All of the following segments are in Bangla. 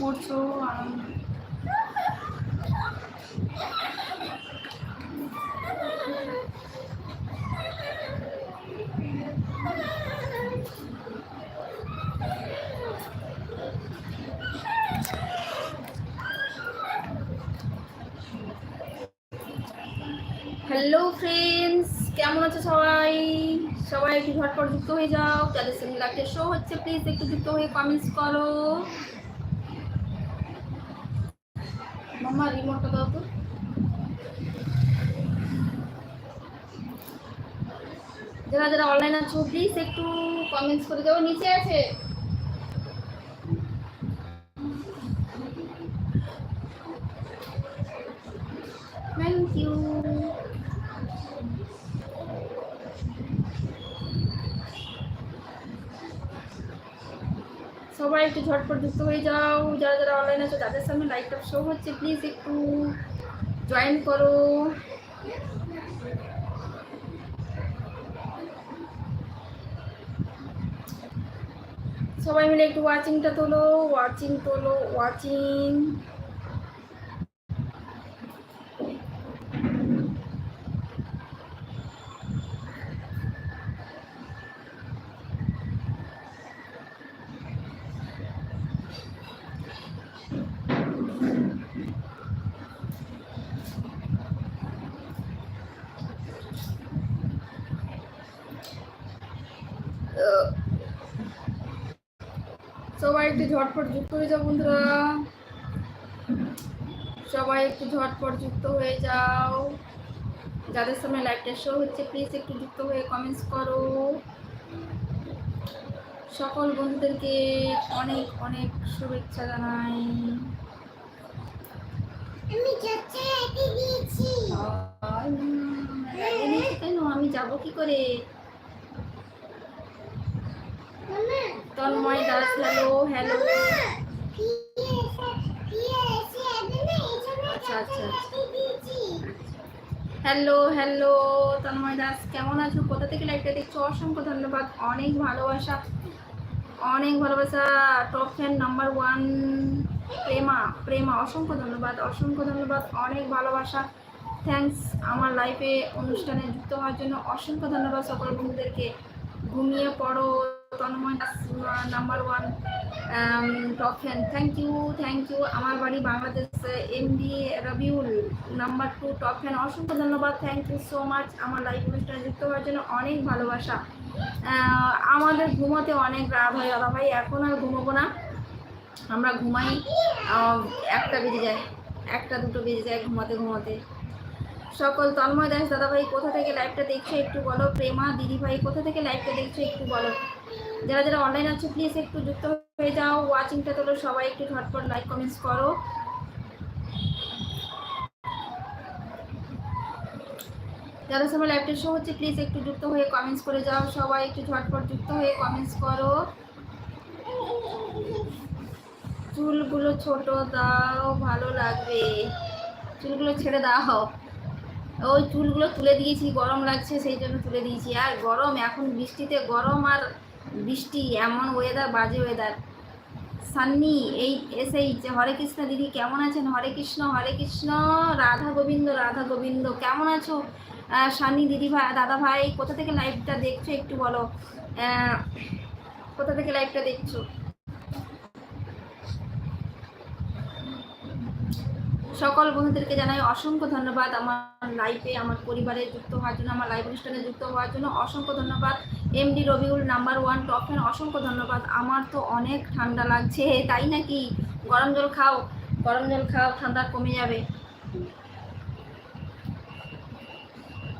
করছ হ্যালো ফ্রেন্ডস কেমন আছো সবাই? সবাই একটু ঝটপট যুক্ত হয়ে যাও। যাদের সঙ্গে লাইভটা শো হচ্ছে প্লিজ একটু যুক্ত হয়ে কমেন্টস করো। মামা রিমোটটা দাও তো। যারা যারা অনলাইন আছো প্লিজ একটু কমেন্টস করে যাও। নিচে আছে। সবাই একটু ঝটপট যুক্ত হয়ে যাও। যারা যারা অনলাইন আছো, তাদের সামনে লাইভটা শো হচ্ছে। প্লিজ একটু জয়েন করো। সবাই মিলে একটু ওয়াচিংটা তোলো ওয়াচিং তোলো ওয়াচিং সবাই একটু ঝটপট যুক্ত হয়ে যাও বন্ধুরা। সবাই একটু ঝটপট যুক্ত হয়ে যাও। যাদের সামনে লাইভটা শো হচ্ছে প্লিজ একটু যুক্ত হয়ে কমেন্টস করো। সকল বন্ধুদেরকে অনেক অনেক শুভেচ্ছা জানাই। কেন? আমি যাব কি করে? তন্ময় দাস হ্যালো হ্যালো আচ্ছা, আচ্ছা, আচ্ছা। হ্যালো হ্যালো তন্ময় দাস কেমন আছো? কোথা থেকে লাইভটা দেখছ? অসংখ্য ধন্যবাদ অনেক ভালোবাসা অনেক ভালোবাসা top fan number one Prema Prema অসংখ্য ধন্যবাদ অসংখ্য ধন্যবাদ অনেক ভালোবাসা। থ্যাঙ্কস আমার লাইফে অনুষ্ঠানে যুক্ত হওয়ার জন্য অসংখ্য ধন্যবাদ সকল বন্ধুদেরকে। ঘুমিয়ে পড়ো number one top fan thank you thank you আমার বাড়ি Bangladesh Rabiul number two top fan অসংখ্য ধন্যবাদ। থ্যাংক ইউ সো মাচ আমার যুক্ত হওয়ার জন্য অনেক ভালোবাসা। আমাদের ঘুমোতে অনেক রাত হয় দাদা ভাই। এখন আর ঘুমোবো না। আমরা ঘুমাই একটা বেজে যায়। একটা, দুটো বেজে যায় ঘুমাতে ঘুমাতে। সকল তন্ময় দাস দাদা ভাই কোথা থেকে লাইভটা দেখছ একটু বলো। প্রেমা দিদি ভাই কোথা থেকে লাইভটা দেখছ একটু বলো। যারা যারা অনলাইন আছে প্লিজ একটু যুক্ত হয়ে যাও। ওয়াচিংটা তোলো সবাই, একটু ঝটপট লাইক কমেন্টস করো। যারা সবাই লাইভটা শো হচ্ছে প্লিজ একটু যুক্ত হয়ে কমেন্টস করে যাও। সবাই একটু ঝটপট যুক্ত হয়ে কমেন্টস করো। চুলগুলো ছোট দাও, ভালো লাগবে। চুলগুলো ছেড়ে দাও। ওই চুলগুলো তুলে দিয়েছি, গরম লাগছে, সেই জন্য তুলে দিয়েছি। আর গরম, এখন বৃষ্টিতে গরম আর বৃষ্টি, এমন ওয়েদার বাজে ওয়েদার সান্নি, এই এসেই যে হরে কৃষ্ণ দিদি, কেমন আছেন? হরে কৃষ্ণ হরে কৃষ্ণ, রাধা গোবিন্দ রাধা গোবিন্দ, কেমন আছো? সান্নি দিদি ভাই দাদা ভাই, কোথা থেকে লাইভটা দেখছ একটু বলো? কোথা থেকে লাইভটা দেখছ? সকল বন্ধুদেরকে জানাই অসংখ্য ধন্যবাদ আমার লাইফে আমার পরিবারে যুক্ত হওয়ার জন্য, আমার লাইভ অনুষ্ঠানে যুক্ত হওয়ার জন্য অসংখ্য ধন্যবাদ। MD Rabiul number one top fan অসংখ্য ধন্যবাদ। আমার তো অনেক ঠান্ডা লাগছে, তাই নাকি? গরম জল খাও, গরম জল খাও, ঠান্ডা কমে যাবে।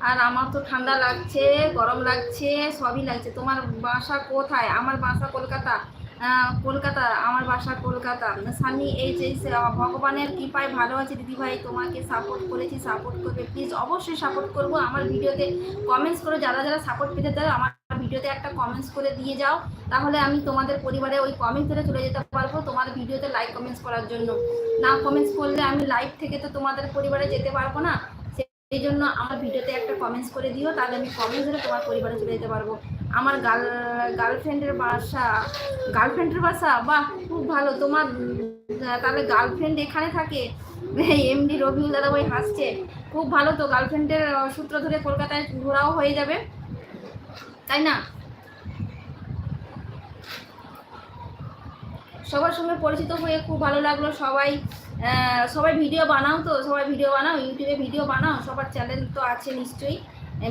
আর আমার তো ঠান্ডা লাগছে, গরম লাগছে, সবই লাগছে। তোমার বাসা কোথায়? আমার বাসা কলকাতা। কলকাতা, আমার বাসা কলকাতা। সানি এই যে ভগবানের কৃপায় ভালো আছে। দিদিভাই তোমাকে সাপোর্ট করেছি সাপোর্ট করবে। প্লিজ অবশ্যই সাপোর্ট করব। আমার ভিডিওতে কমেন্টস করে। যারা যারা সাপোর্ট পেতে চাও, আমার ভিডিওতে একটা কমেন্টস করে দিয়ে যাও। তাহলে আমি তোমাদের পরিবারে ওই কমেন্টস ধরে চলে যেতে পারব তোমার ভিডিওতে লাইক কমেন্টস করার জন্য। না কমেন্টস করলে আমি লাইভ থেকে তো তোমাদের পরিবারে যেতে পারব না। সেই জন্য আমার ভিডিওতে একটা কমেন্টস করে দিও। তাহলে আমি কমেন্টস ধরে তোমার পরিবারে চলে যেতে পারব। আমার গার্ল গার্লফ্রেন্ডের বাসা গার্লফ্রেন্ডের বাসা? বাহ, খুব ভালো। তোমার তাহলে গার্লফ্রেন্ড এখানে থাকে? এমডি রবিউল দাদা ভাই হাসছে। খুব ভালো তো, গার্লফ্রেন্ডের সূত্র ধরে কলকাতায় ঘোরাও হয়ে যাবে। তাই না? সবার সঙ্গে পরিচিত হয়ে খুব ভালো লাগল। সবাই সবাই ভিডিও বানাও তো? সবাই ভিডিও বানাও? ইউটিউবে ভিডিও বানাও? সবার চ্যানেল তো আছে নিশ্চয়ই।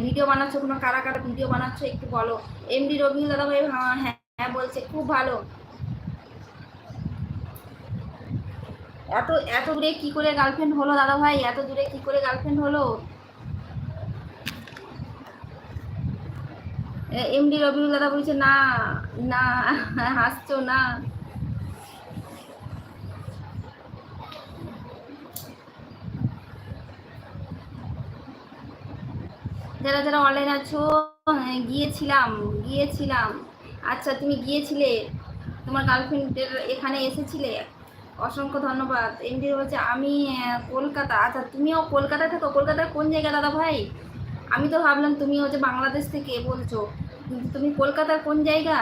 ভিডিও বানাচ্ছ? কোনো কারা কারা ভিডিও বানাচ্ছ? একটু বলো। এমডি রবি দাদা ভাই হ্যাঁ হ্যাঁ হ্যাঁ বলছে, খুব ভালো। এত এত দূরে কি করে গার্লফ্রেন্ড হলো দাদা ভাই? এত দূরে কি করে গার্লফ্রেন্ড হলো? এমডি রবিউল দাদা বলছে, না না, হাসছো না। যারা যারা অনলাইন আছো হ্যাঁ, গিয়েছিলাম গিয়েছিলাম। আচ্ছা তুমি গিয়েছিলে? তোমার গার্লফ্রেন্ডের এখানে এসেছিলে? অসংখ্য ধন্যবাদ। এমডি বলছে আমি কলকাতা। আচ্ছা তুমিও কলকাতায় থাকো। কলকাতার কোন জায়গা দাদা ভাই? আমি তো ভাবলাম তুমি হচ্ছে বাংলাদেশ থেকে বলছো। কিন্তু তুমি কলকাতার কোন জায়গা?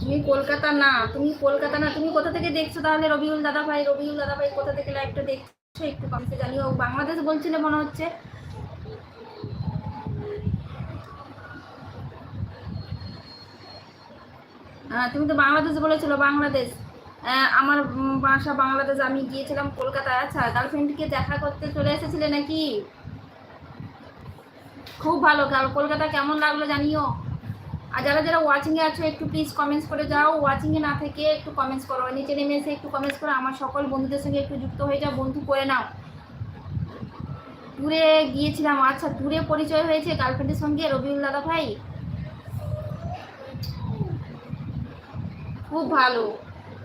তুমি কলকাতা না তুমি কলকাতা না তুমি কোথা থেকে দেখছ তাহলে রবিউল দাদা ভাই রবিউল দাদা ভাই কোথা থেকে লাইভটা দেখছ? একটু কমসে জানিও। বাংলাদেশ বলছিলে মনে হচ্ছে। আহ, তুমি তো বাংলাদেশ বলেছিল বাংলাদেশ। আমার বাসা বাংলাদেশ আমি গিয়েছিলাম কলকাতায়। আচ্ছা গার্লফ্রেন্ডকে দেখা করতে চলে এসেছিলে নাকি? খুব ভালো কলকাতা কেমন লাগল জানিও। আর যারা যারা ওয়াচিংয়ে আছো, একটু প্লিজ কমেন্টস করে যাও। ওয়াচিংয়ে না থেকে একটু কমেন্টস করো। নিচে নেমে এসে একটু কমেন্টস করো। আমার সকল বন্ধুদের সঙ্গে একটু যুক্ত হয়ে যাও, বন্ধু করে নাও। ট্যুরে গিয়েছিলাম। আচ্ছা ট্যুরে পরিচয় হয়েছে গার্লফ্রেন্ডের সঙ্গে রবিউল দাদা ভাই? খুব ভালো।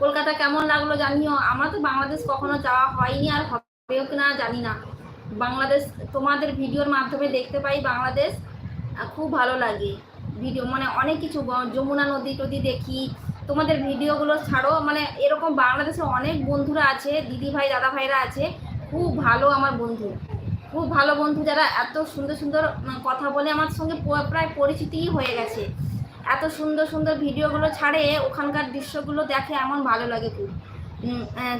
কলকাতা কেমন লাগল জানিও? আমার তো বাংলাদেশ কখনো যাওয়া হয়নি আর হবেও কিনা জানি না। বাংলাদেশ তোমাদের ভিডিওর মাধ্যমে দেখতে পাই বাংলাদেশ। খুব ভালো লাগে। ভিডিও মানে অনেক কিছু যমুনা নদী টদি দেখি। তোমাদের ভিডিওগুলো ছাড়ো মানে এরকম বাংলাদেশে অনেক বন্ধুরা আছে, দিদি ভাই, দাদা ভাইরা আছে, খুব ভালো আমার বন্ধু। খুব ভালো বন্ধু যারা এত সুন্দর সুন্দর কথা বলে আমার সঙ্গে প্রায় পরিচিতিই হয়ে গেছে। এত সুন্দর সুন্দর ভিডিওগুলো ছাড়ে, ওখানকার দৃশ্যগুলো দেখে এমন ভালো লাগে খুব।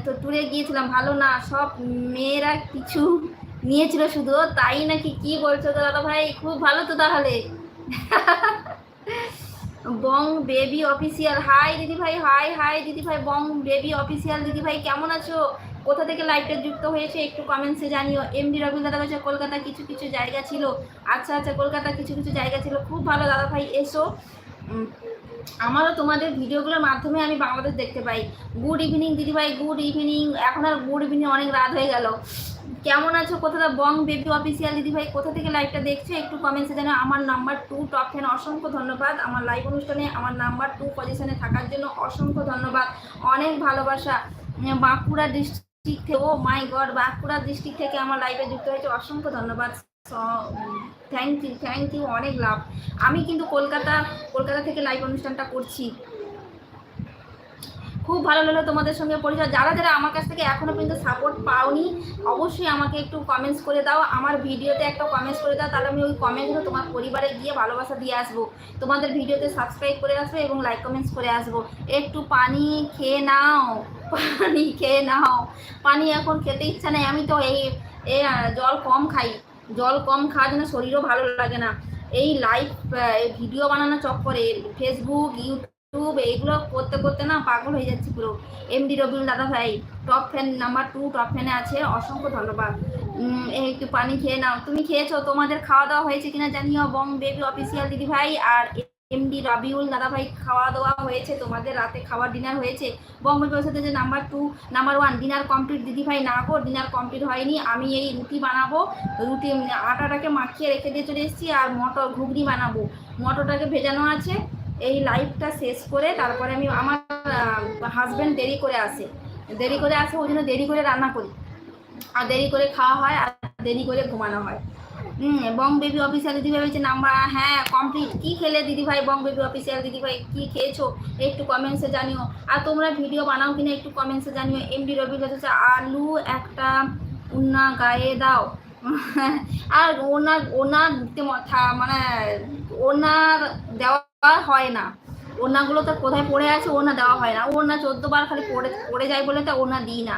তো ট্যুরে গিয়েছিলাম, ভালো না, সব মেয়েরা কিছু নিয়েছিল শুধু, তাই নাকি কি বলছো তো দাদা ভাই? খুব ভালো তো তাহলে। বং বেবি অফিসিয়াল। হাই দিদি ভাই হাই হাই দিদি ভাই বং বেবি অফিসিয়াল। দিদি ভাই কেমন আছো? কোথা থেকে লাইভটা যুক্ত হয়েছে একটু কমেন্টসে জানিও। এমডি রবীন্দ্র দাদা বলছে, কলকাতা কিছু কিছু জায়গা ছিল। আচ্ছা আচ্ছা কলকাতা কিছু কিছু জায়গা ছিল। খুব ভালো দাদা ভাই এসো আমারও তোমাদের ভিডিওগুলোর মাধ্যমে আমি বাংলাদেশ দেখতে পাই। গুড ইভিনিং দিদিভাই গুড ইভিনিং এখন আর গুড ইভিনিং অনেক রাত হয়ে গেল। কেমন আছো? কোথাটা? বং বেবি অফিসিয়াল দিদিভাই, কোথা থেকে লাইভটা দেখছ? একটু কমেন্টসে জানো আমার নাম্বার টু টপ টেন অসংখ্য ধন্যবাদ। আমার লাইভ অনুষ্ঠানে আমার নাম্বার টু পজিশনে থাকার জন্য অসংখ্য ধন্যবাদ। অনেক ভালোবাসা। বাঁকুড়া ডিস্ট্রিক্ট থেকে oh my god Bankura district থেকে আমার লাইভে যুক্ত হয়েছে। অসংখ্য ধন্যবাদ। থ্যাংক ইউ থ্যাংক ইউ অনেক লাভ আমি কিন্তু কলকাতা কলকাতা থেকে লাইভ অনুষ্ঠানটা করছি। খুব ভালো লাগল তোমাদের সঙ্গে পরিচয়। যারা যারা আমার কাছ থেকে এখনও পর্যন্ত সাপোর্ট পাওনি, অবশ্যই আমাকে একটু কমেন্টস করে দাও। আমার ভিডিওতে একটা কমেন্টস করে দাও, তাহলে আমি ওই কমেন্টগুলো তোমার পরিবারে গিয়ে ভালোবাসা দিয়ে আসব। তোমাদের ভিডিওতে সাবস্ক্রাইব করে আসব এবং লাইক কমেন্টস করে আসব। একটু পানি খেয়ে নাও, পানি খেয়ে নাও। পানি এখন খেতে ইচ্ছা নেই, আমি তো এই জল কম খাই। জল কম খাওয়ার জন্য শরীরও ভালো লাগে না। এই লাইভ ভিডিও বানানো চক্করে ফেসবুক ইউটিউব এইগুলো করতে করতে না পাগল হয়ে যাচ্ছি পুরো। এমডি রবিউল দাদা ভাই top fan number two top ফ্যানে আছে। অসংখ্য ধন্যবাদ। একটু পানি খেয়ে নাও। তুমি খেয়েছো? তোমাদের খাওয়া দাওয়া হয়েছে কিনা জানিও। বং বেবি অফিসিয়াল দিদি ভাই আর এমডি রবিউল দাদা ভাই খাওয়া দাওয়া হয়েছে। তোমাদের রাতে খাওয়ার ডিনার হয়েছে। বং বেবি সাথে যে number two number one dinner complete দিদি ভাই, না গো ডিনার কমপ্লিট হয়নি। আমি এই রুটি বানাবো। রুটি আটাটাকে মাখিয়ে রেখে দিয়ে চলে এসেছি আর মটর ঘুগনি বানাবো। মটরটাকে ভেজানো আছে। এই লাইফটা শেষ করে তারপরে আমি আমার হাজব্যান্ড দেরি করে আসে। দেরি করে আসে, ওই জন্য দেরি করে রান্না করি। আর দেরি করে খাওয়া হয় আর দেরি করে ঘুমানো হয়। বং বেবি অফিসিয়াল দিদিভাই বলছে, নাম্বার হ্যাঁ কমপ্লিট কী খেলে দিদিভাই বং বেবি অফিসিয়াল দিদিভাই কী খেয়েছো? একটু কমেন্টসে জানিও। আর তোমরা ভিডিও বানাও কিনা একটু কমেন্টসে জানিও। এমডি রবি হচ্ছে আলু একটা উন্না গায়ে দাও। আর ওনার ওনার মানে ওনার দেওয়া হয় না। ওনাগুলো তো কোথায় পড়ে আছে ওনা দেওয়া হয় না। ওনা চোদ্দ বার খালি পড়ে পড়ে যায় বলে তো ওনা দিই না।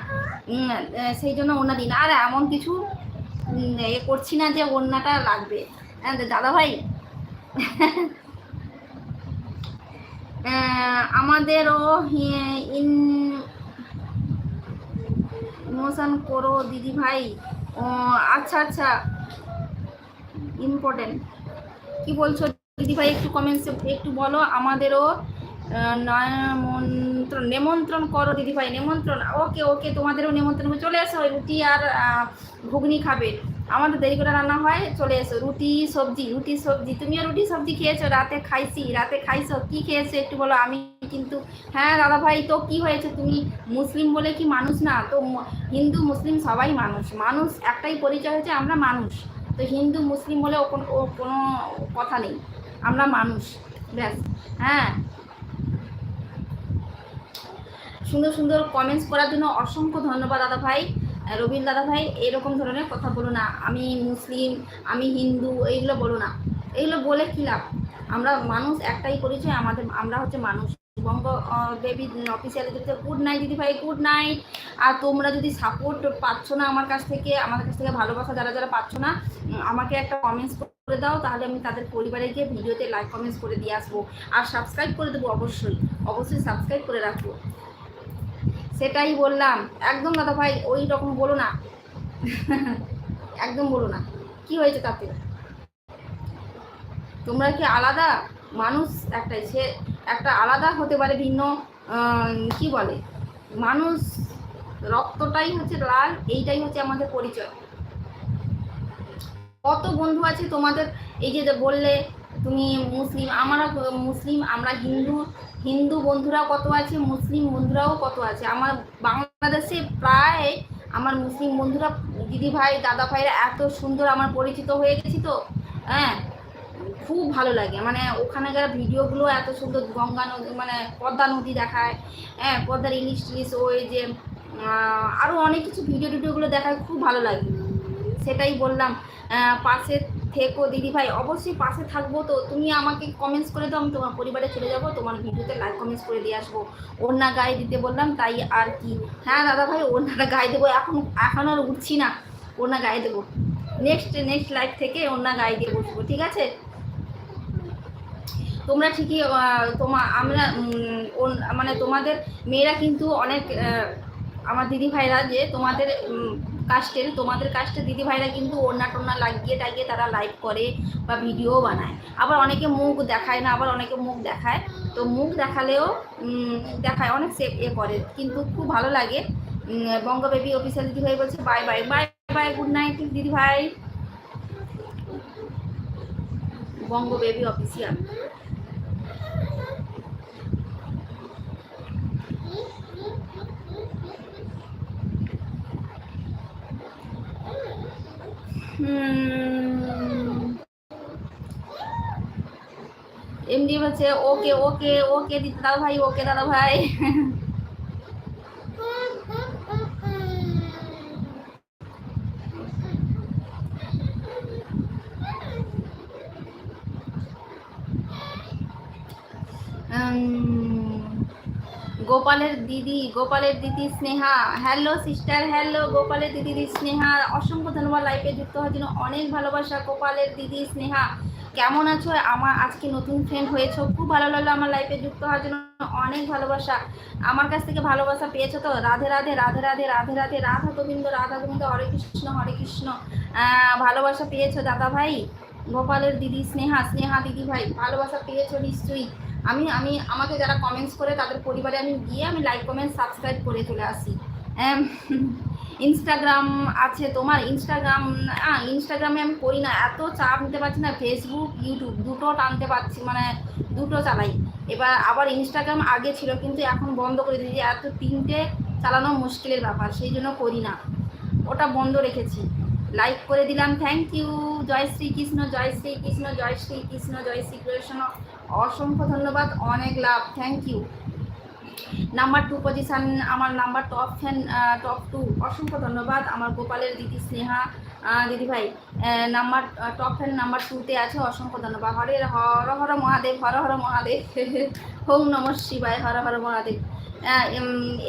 সেই জন্য ওনা দিই না। আর এমন কিছু এ করছি না যে ওনাটা লাগবে। আহ, দাদা ভাই আমাদেরও ইন ইমোশন করো দিদি ভাই আচ্ছা আচ্ছা। ইম্পর্টেন্ট। কি বলছো দিদি ভাই একটু কমেন্টসে একটু বলো আমাদেরও আহ, নিমন্ত্রণ করো দিদি ভাই নিমন্ত্রণ ওকে ওকে তোমাদেরও নিমন্ত্রণ চলে এসো রুটি আর ঘুগনি খাবে। আমাদের দেরি করে রান্না হয় চলে এসো। রুটি সবজি রুটি সবজি। তুমিও রুটি সবজি খেয়েছো রাতে খাইছি রাতে খাইছো কি খেয়েছো একটু বলো। আমি কিন্তু হ্যাঁ দাদা ভাই তো কি হয়েছে? তুমি মুসলিম বলে কি মানুষ না? তো হিন্দু মুসলিম সবাই মানুষ। মানুষ একটাই পরিচয় হচ্ছে আমরা মানুষ। তো হিন্দু মুসলিম বলে ও কোনো কথা নেই। আমরা মানুষ, ব্যাস হ্যাঁ। সুন্দর সুন্দর কমেন্টস করার জন্য অসংখ্য ধন্যবাদ দাদা ভাই রবীন্দ্র রবীন দাদা ভাই, এরকম ধরনের কথা বলো না। আমি মুসলিম, আমি হিন্দু, এইগুলো বলো না। এইগুলো বলে কী লাভ? আমরা মানুষ একটাই পরিচয়, আমাদের, আমরা হচ্ছে মানুষ। বঙ্গ বেবি অফিসিয়ালি দিতে গুড নাইট দিদি ভাই গুড নাইট আর তোমরা যদি সাপোর্ট পাচ্ছ না আমার কাছ থেকে, আমাদের কাছ থেকে ভালোবাসা যারা যারা পাচ্ছ না আমাকে একটা কমেন্টস করে দাও, তাহলে আমি তাদের পরিবারে গিয়ে ভিডিওতে লাইক কমেন্টস করে দিয়ে আসব। আর সাবস্ক্রাইব করে দেবো অবশ্যই অবশ্যই সাবস্ক্রাইব করে রাখব সেটাই বললাম। একদম দাদা ভাই, ওই রকম বলো না। একদম বলো না। কি হয়েছে তাতে? তোমরা কি আলাদা? মানুষ একটাই, সে একটা আলাদা হতে পারে, ভিন্ন কি বলে? মানুষ রক্তটাই হচ্ছে লাল, এইটাই হচ্ছে আমাদের পরিচয়। কত বন্ধু আছে তোমাদের? এই যে বললে তুমি মুসলিম আমরা মুসলিম, আমরা হিন্দু হিন্দু বন্ধুরাও কত আছে, মুসলিম বন্ধুরাও কত আছে? আমার বাংলাদেশে প্রায় আমার মুসলিম বন্ধুরা দিদি ভাই দাদা ভাইরা এত সুন্দর আমার পরিচিত হয়ে গেছি তো হ্যাঁ? খুব ভালো লাগে। মানে ওখানকার ভিডিওগুলো এত সুন্দর, গঙ্গা নদী মানে পদ্মা নদী দেখায় হ্যাঁ পদ্মার ইলিশ টিলিশ, ওই যে আরও অনেক কিছু ভিডিও টিডিওগুলো দেখায়, খুব ভালো লাগে। সেটাই বললাম। পাশে থেকো দিদি ভাই। অবশ্যই পাশে থাকব তো। তুমি আমাকে কমেন্টস করে দাও, আমি তোমার পরিবারে চলে যাব, তোমার ভিডিওতে লাইক কমেন্টস করে দিয়ে আসব। ওড়না গায়ে দিতে বললাম, তাই আর কি। হ্যাঁ দাদা ভাই, ওড়নাটা গায়ে দেবো। এখন এখন আর উঠছি না। ওড়না গায়ে দেবো। নেক্সট নেক্সট লাইফ থেকে ওড়না গায়ে দিয়ে বসবো, ঠিক আছে? তোমরা ঠিকই তোমা, আমরা মানে তোমাদের মেয়েরা কিন্তু অনেক আমার দিদি ভাইরা যে তোমাদের কাস্টের তোমাদের কাস্টের দিদি ভাইরা কিন্তু ওড়না টোনা লাগিয়ে টাগিয়ে তারা লাইভ করে বা ভিডিও বানায়। আবার অনেকে মুখ দেখায় না, আবার অনেকে মুখ দেখায়। তো মুখ দেখালেও দেখায়, অনেক সেফ এ করে। কিন্তু খুব ভালো লাগে। বঙ্গ বেবি অফিসিয়াল দিদি ভাই বলছে bye bye bye bye good night দিদি ভাই বঙ্গ বেবি অফিসিয়াল এমডি বলছে ওকে ওকে ওকে দিদি ভাই ওকে দাদা ভাই। উম, গোপালের দিদি গোপালের দিদি স্নেহা। হ্যালো সিস্টার হ্যালো গোপালের দিদি স্নেহা। অসংখ্য ধন্যবাদ লাইফে যুক্ত হওয়ার জন্য। অনেক ভালোবাসা গোপালের দিদি, স্নেহা। কেমন আছো? আমার আজকে নতুন ফ্রেন্ড হয়েছো। খুব ভালো লাগল আমার লাইফে যুক্ত হওয়ার জন্য। অনেক ভালোবাসা। আমার কাছ থেকে ভালোবাসা পেয়েছ তো? রাধে রাধে রাধে রাধে রাধে রাধে, রাধা গোবিন্দ রাধা গোবিন্দ, হরে কৃষ্ণ হরে কৃষ্ণ। ভালোবাসা পেয়েছ দাদা ভাই গোপালের দিদি, স্নেহা স্নেহা দিদি ভাই ভালোবাসা পেয়েছ নিশ্চয়ই। আমি আমি আমাকে যারা কমেন্টস করে তাদের পরিবারে আমি গিয়ে আমি লাইক কমেন্ট সাবস্ক্রাইব করে চলে আসি। ইনস্টাগ্রাম আছে তোমার ইনস্টাগ্রাম হ্যাঁ ইনস্টাগ্রামে আমি করি না, এত চাপ নিতে পারছি না ফেসবুক ইউটিউব দুটো টানতে পারছি মানে দুটো চালাই। এবার আবার ইনস্টাগ্রাম আগে ছিল, কিন্তু এখন বন্ধ করে দিয়েছি এত তিনটে চালানো মুশকিলের ব্যাপার, সেই জন্য করি না। ওটা বন্ধ রেখেছি। লাইক করে দিলাম থ্যাংক ইউ জয় শ্রীকৃষ্ণ জয় শ্রীকৃষ্ণ জয় শ্রীকৃষ্ণ জয় শ্রীকৃষ্ণ। অসংখ্য ধন্যবাদ, অনেক love thank you number two position আমার number top fan top two অসংখ্য ধন্যবাদ, আমার গোপালের দিদি স্নেহা দিদিভাই নাম্বার টপ ফ্যান নাম্বার টুতে আছে, অসংখ্য ধন্যবাদ, হরে হর হর মহাদেব, হর হর মহাদেব হোম নম শিবায়, হর হর মহাদেব।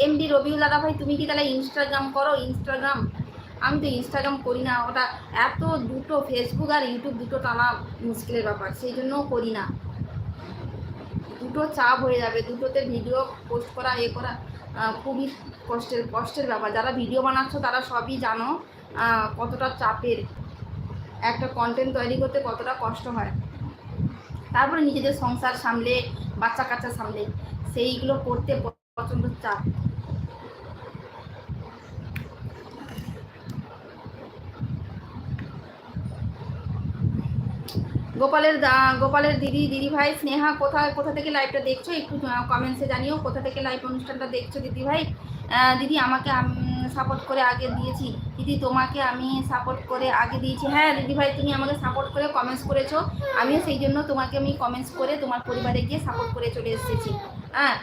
এমডি রবিউল দাদা ভাই, তুমি কি তাহলে ইনস্টাগ্রাম করো? ইনস্টাগ্রাম আমি তো ইনস্টাগ্রাম করি না, ওটা এত দুটো ফেসবুক আর ইউটিউব দুটো টানা মুশকিলের ব্যাপার, সেই জন্য করি না। দুটো চাপ হয়ে যাবে, দুটোতে ভিডিও পোস্ট করা, এ করা খুবই কষ্টের কষ্টের ব্যাপার। যারা ভিডিও বানাচ্ছ, তারা সবই জানো কতটা চাপের। একটা কন্টেন্ট তৈরি করতে কতটা কষ্ট হয়। তারপরে নিজেদের সংসার সামলে বাচ্চা কাচ্চা সামলে, সেইগুলো করতে প্রচণ্ড চাপ। গোপালের গোপালের দিদি দিদি ভাই, স্নেহা, কোথায়, কোথা থেকে লাইভটা দেখছ? একটু কমেন্টসে জানিও, কোথা থেকে লাইভ অনুষ্ঠানটা দেখছ দিদি ভাই? দিদি, আমাকে সাপোর্ট করে আগে দিয়েছি। দিদি, তোমাকে আমি সাপোর্ট করে আগে দিয়েছি। হ্যাঁ দিদি ভাই, তুমি আমাকে সাপোর্ট করে কমেন্টস করেছ। আমিও সেই জন্য তোমাকে আমি কমেন্টস করে তোমার পরিবারে গিয়ে সাপোর্ট করে চলে এসেছি। হ্যাঁ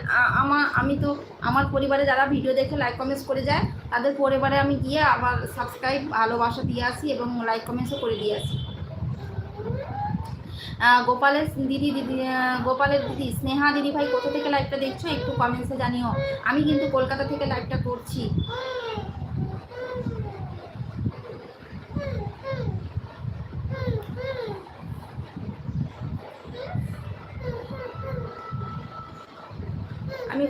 আমার আমি তো, আমার পরিবারে যারা ভিডিও দেখে লাইক কমেন্টস করে যায়, তাদের পরিবারে আমি গিয়ে আবার সাবস্ক্রাইব ভালোবাসা দিয়ে আসি এবং লাইক কমেন্টসও করে দিয়ে আসি। গোপালের দিদি দিদি গোপালের দিদি, স্নেহা দিদি ভাই কোথা থেকে লাইভটা দেখছ? একটু কমেন্টসে জানিও। আমি কিন্তু কলকাতা থেকে লাইভটা করছি।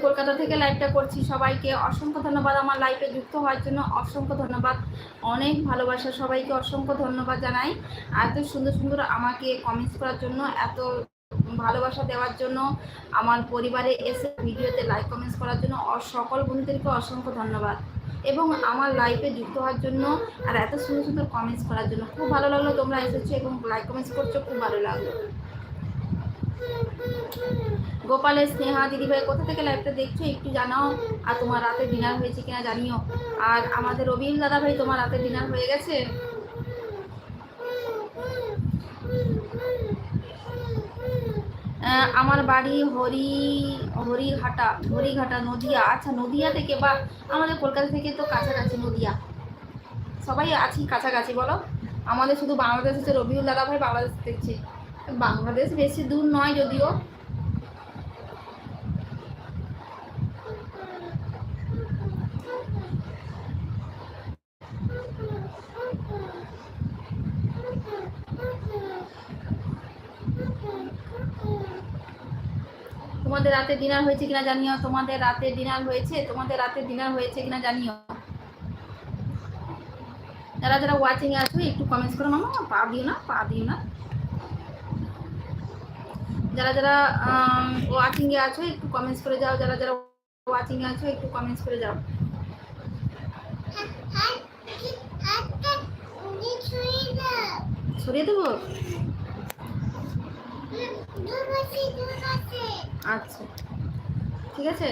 কলকাতা থেকে লাইভটা করছি। সবাইকে অসংখ্য ধন্যবাদ আমার লাইভে যুক্ত হওয়ার জন্য। অসংখ্য ধন্যবাদ। অনেক ভালোবাসা। সবাইকে অসংখ্য ধন্যবাদ জানাই। এত সুন্দর সুন্দর আমাকে কমেন্টস করার জন্য, এত ভালোবাসা দেওয়ার জন্য, আমার পরিবারে এসে ভিডিওতে লাইক কমেন্টস করার জন্য সকল বন্ধুদেরকে অসংখ্য ধন্যবাদ। এবং আমার লাইফে যুক্ত হওয়ার জন্য আর এত সুন্দর সুন্দর কমেন্টস করার জন্য। খুব ভালো লাগল তোমরা এসেছ এবং লাইক কমেন্টস করছ, খুব ভালো লাগল। গোপালের স্নেহা, দিদিভাই, কোথা থেকে লাইভটা দেখছ একটু জানাও। আর তোমার রাতে ডিনার হয়েছে কিনা জানিও। আর আমাদের রবিউল দাদা ভাই তোমার রাতে ডিনার হয়ে গেছে? আমার বাড়ি হরি হরিঘাটা হরিঘাটা, নদিয়া। আচ্ছা নদিয়া থেকে বা? আমাদের কলকাতা থেকে তো কাছাকাছি নদিয়া। সবাই আছি কাছাকাছি, বলো। আমাদের শুধু বাংলাদেশ হচ্ছে রবিউল দাদা ভাই বাংলাদেশ দেখছে। বাংলাদেশ বেশি দূর নয় যদিও। তোমাদের রাতে ডিনার হয়েছে কিনা জানিও? তোমাদের রাতে ডিনার হয়েছে? তোমাদের রাতে ডিনার হয়েছে কিনা জানিও? যারা যারা ওয়াচিং আছো একটু কমেন্টস করো মামা। পা দিও না পা দিও না। যারা যারা ওয়াচিং এ আছো একটু কমেন্টস করে যাও। যারা যারা ওয়াচিং এ আছো একটু কমেন্টস করে যাও। সরিয়ে দেবো? আচ্ছা। ঠিক আছে?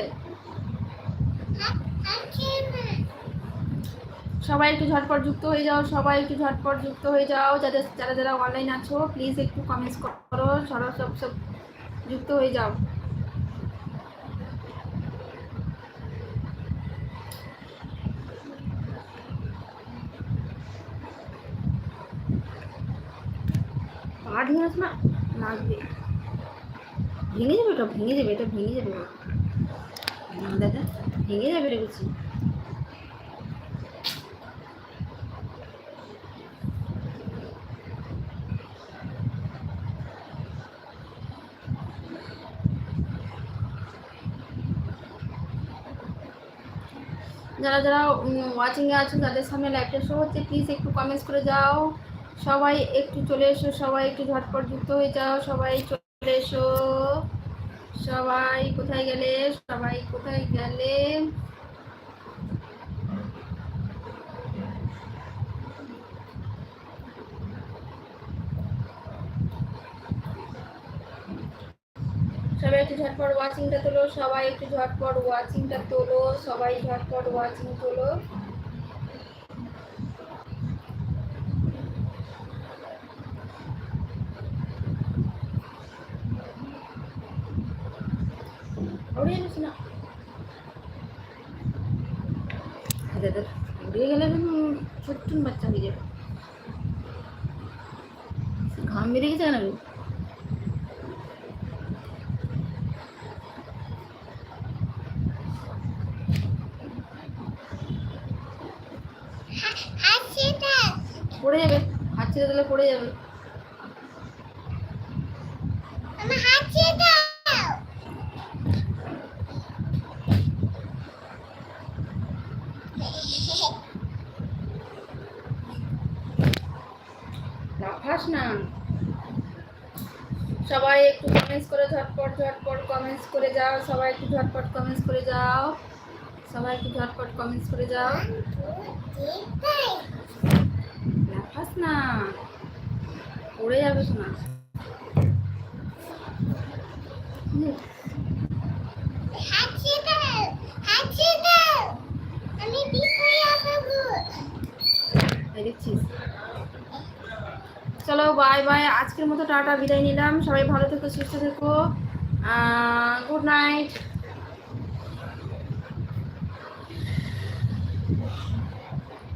সবাই একটু ঝটপট যুক্ত হয়ে যাও, সবাই একটু ঝটপট যুক্ত হয়ে যাও, যাদের, যারা যারা অনলাইন আছো প্লিজ একটু কমেন্টস করো, সবাই সব সব যুক্ত হয়ে যাও। পা ভেঙে না? লাগবে। ভেঙে যাবে এটা ভেঙে যাবে, এটা ভেঙে যাবে দাদা, ভেঙে যাবে রে বলছি। যারা যারা ওয়াচিংয়ে আছেন, তাদের সামনে লাইভটা শো হচ্ছে। প্লিজ একটু কমেন্টস করে যাও। সবাই একটু চলে এসো, সবাই একটু ঝটপট যুক্ত হয়ে যাও, সবাই চলে এসো। সবাই কোথায় গেলে? সবাই কোথায় গেলে? সবাই একটু ঝটপট ওয়াচিংটা তোলো, সবাই একটু ঝটপট ওয়াচিংটা তোলো, সবাই ঝটপট ওয়াচিং তোলো উড়ে যাবে না এদের উড়ে গেলে উম, ছোট্ট বাচ্চা হয়ে যাবে ঘাম বেরিয়ে গেছে কেন রে? হাসি দাও পড়ে যাবে হাত ছেড়ে দিলে পড়ে যাবে আমার হাসি দাও লাফাস না সবাই একটু কমেন্টস করে ঝটপট ঝটপট কমেন্টস করে যাও। সবাই একটু ঝটপট কমেন্টস করে যাও। সবাই একটু ঝটপট কমেন্টস করে যাও। লাফাস না। পড়ে যাবে শোনা দেখছিস? চলো বাই বাই আজকের মতো টাটা, বিদায় নিলাম। সবাই ভালো থেকো, সুস্থ থেকো। Good night